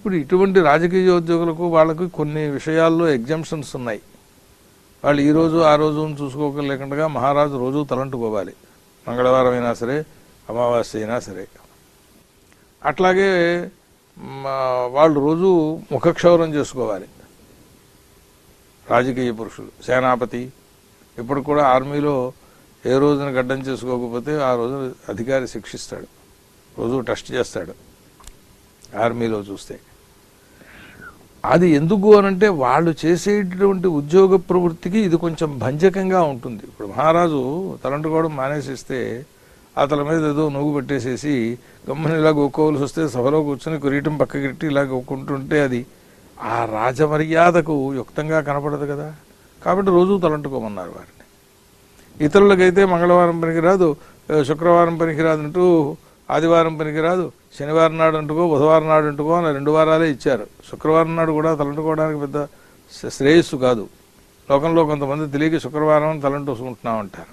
ఇప్పుడు ఇటువంటి రాజకీయ ఉద్యోగులకు వాళ్ళకు కొన్ని విషయాల్లో ఎగ్జామ్షన్స్ ఉన్నాయి. వాళ్ళు ఈ రోజు ఆ రోజు చూసుకోక లేకుండా మహారాజు రోజు తలంటుకోవాలి. మంగళవారం అయినా సరే అమావాస్య అయినా సరే. అట్లాగే వాళ్ళు రోజు ముఖక్షౌరం చేసుకోవాలి. రాజకీయ పురుషులు సేనాపతి. ఇప్పుడు కూడా ఆర్మీలో ఏ రోజున గడ్డం చేసుకోకపోతే ఆ రోజు అధికారి శిక్షిస్తాడు. రోజు టెస్ట్ చేస్తాడు. ఆర్మీలో చూస్తే. అది ఎందుకు అనంటే వాళ్ళు చేసేటటువంటి ఉద్యోగ ప్రవృత్తికి ఇది కొంచెం భంజకంగా ఉంటుంది. ఇప్పుడు మహారాజు తలంటుకోవడం మానేసిస్తే అతని మీద ఏదో నువ్వు పెట్టేసేసి గమ్మని ఇలా గొక్కోవలసి వస్తే సభలో కూర్చొని కిరీటం పక్కకిట్టి ఇలా గొక్కుంటుంటే అది ఆ రాజమర్యాదకు యుక్తంగా కనపడదు కదా. కాబట్టి రోజు తలంటుకోమన్నారు వారిని. ఇతరులకైతే మంగళవారం పనికిరాదు శుక్రవారం పనికిరాదు అంటూ ఆదివారం పనికిరాదు. శనివారం నాడు అంటుకో బుధవారం నాడు అంటుకో అని రెండు వారాలే ఇచ్చారు. శుక్రవారం నాడు కూడా తలంటుకోవడానికి పెద్ద శ్రేయస్సు కాదు. లోకంలో కొంతమంది తెలియక శుక్రవారం తలంటూసుకుంటున్నాం అంటారు